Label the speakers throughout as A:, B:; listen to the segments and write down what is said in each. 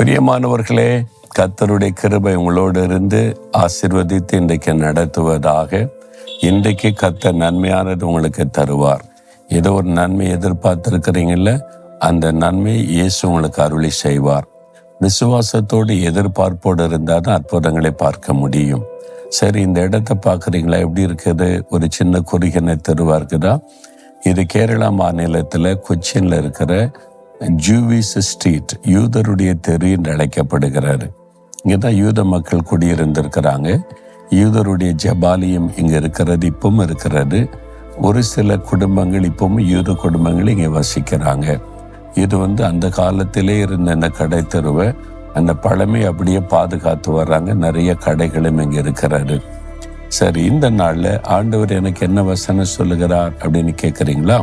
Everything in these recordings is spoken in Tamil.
A: பிரியமானவர்களே கத்தருடைய கிருபை உங்களோடு இருந்து ஆசிர்வதித்து இன்றைக்கு நடத்துவதாக இன்றைக்கு கத்த நன்மையானது உங்களுக்கு தருவார். ஏதோ ஒரு நன்மை எதிர்பார்த்துருக்கிறீங்கள அந்த நன்மை இயேசு உங்களுக்கு அருளி செய்வார். விசுவாசத்தோடு எதிர்பார்ப்போடு இருந்தால் தான் அற்புதங்களை பார்க்க முடியும். சரி இந்த இடத்த பார்க்குறீங்களா? எப்படி இருக்குது? ஒரு சின்ன குறுகின தெருவாக இருக்குதா? இது கேரளா மாநிலத்தில் கொச்சின்ல இருக்கிற ஜூவிஸ் ஸ்ட்ரீட் யூதருடைய தெரு என்று அழைக்கப்படுகிறார். இங்கே தான் யூத மக்கள் குடியிருந்திருக்கிறாங்க. யூதருடைய ஜபாலியம் இங்கே இருக்கிறது இப்பவும் இருக்கிறது. ஒரு சில குடும்பங்கள் இப்பவும் யூத குடும்பங்கள் இங்கே வசிக்கிறாங்க. இது வந்து அந்த காலத்திலே இருந்த இந்த கடை தெருவை அந்த பழமை அப்படியே பாதுகாத்து வர்றாங்க. நிறைய கடைகளும் இங்கே இருக்கிறாரு சரி இந்த நாளில் ஆண்டவர் எனக்கு என்ன வசனம் சொல்லுகிறார் அப்படின்னு கேட்குறீங்களா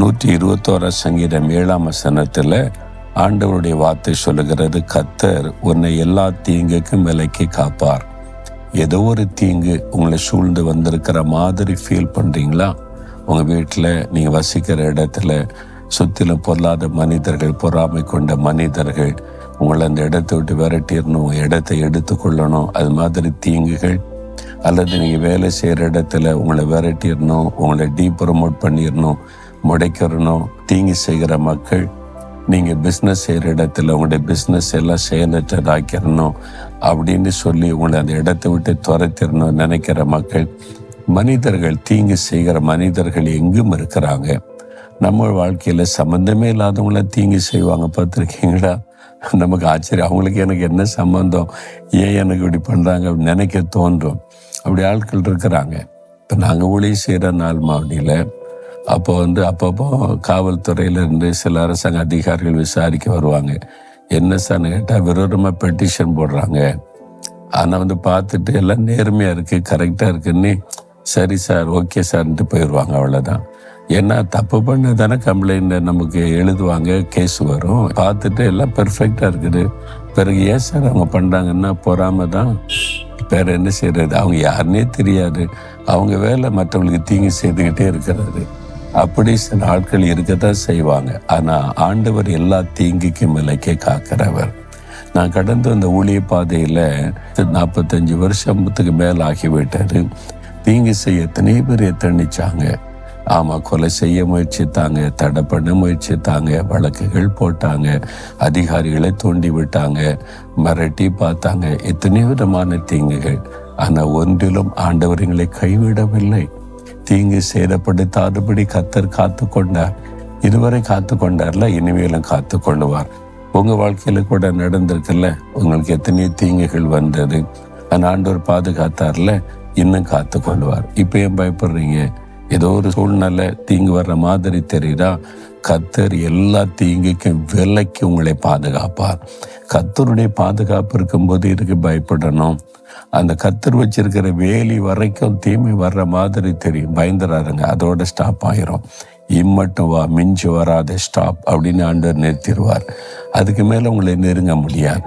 A: நூற்றி இருபத்தோரா சங்கீதம் ஏழாம் வசனத்தில் ஆண்டவருடைய வார்த்தை சொல்லுகிறது கத்தர் உன்னை எல்லா தீங்குக்கும் விலைக்கு காப்பார். ஏதோ ஒரு தீங்கு உங்களை சூழ்ந்து வந்திருக்கிற மாதிரி ஃபீல் பண்ணுறீங்களா உங்கள் வீட்டில் நீங்கள் வசிக்கிற இடத்துல சுற்றிலும் பொருளாத மனிதர்கள் பொறாமை கொண்ட மனிதர்கள் உங்களை அந்த இடத்தை விட்டு விரட்டிடணும் இடத்தை எடுத்துக்கொள்ளணும் அது மாதிரி தீங்குகள். அல்லது நீங்கள் வேலை செய்கிற இடத்துல உங்களை விரட்டிடணும் உங்களை டீ ப்ரொமோட் பண்ணிடணும் முடைக்கிறணும் தீங்கு செய்கிற மக்கள் நீங்கள் பிஸ்னஸ் செய்கிற இடத்துல உங்களுடைய பிஸ்னஸ் எல்லாம் செயலற்றதாக்கிடணும் அப்படின்னு சொல்லி உங்களை அந்த இடத்தை விட்டு துரத்திடணும் நினைக்கிற மக்கள் மனிதர்கள் தீங்கு செய்கிற மனிதர்கள் எங்கும் இருக்கிறாங்க. நம்ம வாழ்க்கையில் சம்மந்தமே இல்லாதவங்கள தீங்கு செய்வாங்க பார்த்துருக்கீங்களா? நமக்கு ஆச்சரியம். அவங்களுக்கு எனக்கு என்ன சம்மந்தம் ஏன் எனக்கு இப்படி பண்ணுறாங்க அப்படின்னு நினைக்க தோன்றும். அப்படி ஆட்கள் இருக்கிறாங்க. இப்போ நாங்கள் ஊழியம் செய்கிற நாள் மாவட்டியில் அப்போ வந்து அப்பப்போ காவல்துறையிலேருந்து சில அரசாங்க அதிகாரிகள் விசாரிக்க வருவாங்க. என்ன சார்னு கேட்டால் விரோதமாக பெட்டிஷன் போடுறாங்க. ஆனால் வந்து பார்த்துட்டு எல்லாம் நேர்மையாக இருக்குது கரெக்டாக இருக்குன்னு சரி சார் ஓகே சார்ன்ட்டு போயிடுவாங்க அவ்வளோதான் ஏன்னா தப்பு பண்ண தானே கம்ப்ளைண்ட் நமக்கு எழுதுவாங்க கேஸ் வரும். பார்த்துட்டு எல்லாம் பெர்ஃபெக்டாக இருக்குது. பிறகு ஏன் சார் அவங்க பண்ணுறாங்கன்னா பொறாம தான். வேற என்ன செய்யறது அவங்க யாருன்னே தெரியாது. அவங்க வேலை மற்றவங்களுக்கு தீங்கு செய்துக்கிட்டே இருக்கிறது. அப்படி சில ஆட்கள் இருக்கத்தான் செய்வாங்க. ஆனால் ஆண்டவர் எல்லா தீங்குக்கும் விலைக்கே காக்கிறவர். நான் கடந்து வந்த ஊழிய பாதையில் நாற்பத்தஞ்சு வருஷத்துக்கு மேல ஆகிவிட்டார் தீங்கு செய்ய எத்தனை பேர் எத்தனிச்சாங்க ஆமாம் கொலை செய்ய முயற்சித்தாங்க தடை பண்ண முயற்சித்தாங்க வழக்குகள் போட்டாங்க அதிகாரிகளை தூண்டி விட்டாங்க மிரட்டி பார்த்தாங்க. எத்தனை விதமான தீங்குகள். ஆனால் ஒன்றிலும் ஆண்டவர்களை கைவிடவில்லை. தீங்கு சேதப்படுத்தாதபடி கத்தர் காத்து கொண்டார் இதுவரை காத்து கொண்டார்ல இனிமேலும் காத்து கொள்ளுவார் உங்கள் வாழ்க்கையில் கூட நடந்திருக்குல்ல உங்களுக்கு எத்தனையோ தீங்குகள் வந்தது. அந்த ஆண்டவர் பாதுகாத்தார்ல இன்னும் காத்து கொள்ளுவார் இப்போ ஏன் பயப்படுறீங்க? ஏதோ ஒரு சூழ்நிலை தீங்கு வர்ற மாதிரி தெரியுதா? கத்தர் எல்லா தீங்குக்கும் விலைக்கு உங்களை பாதுகாப்பார். கத்தருடைய பாதுகாப்பு இருக்கும்போது இதுக்கு பயப்படணும்? அந்த கத்தர் வச்சிருக்கிற வேலி வரைக்கும் தீமை வர்ற மாதிரி தெரியும். பயந்துறாருங்க அதோட ஸ்டாப் ஆயிரும். இம்மட்டும் வா மிஞ்சி வராத ஸ்டாப் அப்படின்னு ஆண்டவர் நிறுத்திடுவார். அதுக்கு மேலே உங்களை நெருங்க முடியாது.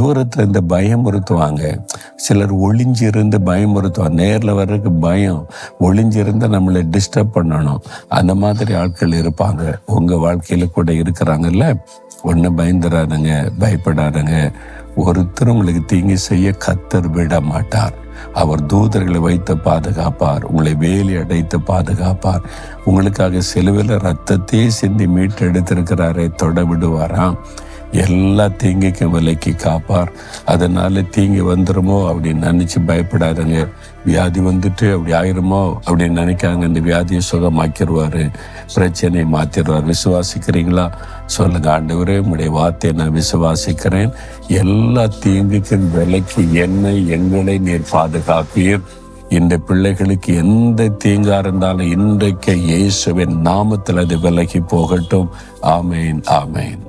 A: தூரத்துல இந்த பயமுறுத்துவாங்க சிலர் ஒளிஞ்சிருந்து பயமுறுத்துவாங்க நேர்ல வர்றதுக்கு பயம். ஒளிஞ்சிருந்து நம்மளை டிஸ்டர்ப் பண்ணணும். அந்த மாதிரி ஆட்கள் இருப்பாங்க. உங்க வாழ்க்கையில கூட இருக்கிறாங்கல்ல? ஒண்ணு பயந்துடாதுங்க பயப்படாதுங்க. ஒருத்தர் உங்களுக்கு தீங்கு செய்ய கத்தர் விட மாட்டார் அவர் தூதர்களை வைத்து பாதுகாப்பார். உங்களை வேலி அடைத்து பாதுகாப்பார். உங்களுக்காக செலுவில் ரத்தத்தையே சிந்தி மீட்டெடுத்திருக்கிறாரே தொட விடுவாராம். எல்லா தீங்குக்கும் விலைக்கு காப்பார். அதனால தீங்கு வந்துருமோ அப்படின்னு நினைச்சு பயப்படாதங்க. வியாதி வந்துட்டு அப்படி ஆயிருமோ அப்படின்னு நினைக்காங்க இந்த வியாதியை சுகமாக்கிடுவாரு. பிரச்சனையை மாத்திடுவார். விசுவாசிக்கிறீங்களா? சொல்லுங்க. ஆண்டவரே உங்களுடைய வார்த்தையை நான் விசுவாசிக்கிறேன். எல்லா தீங்குக்கும் விலைக்கு என்னை எங்களை நீர் பாதுகாப்பீர். இந்த பிள்ளைகளுக்கு எந்த தீங்கா இருந்தாலும் இன்றைக்கு இயேசுவின் நாமத்தில் அது விலகி போகட்டும். ஆமேன் ஆமேன்.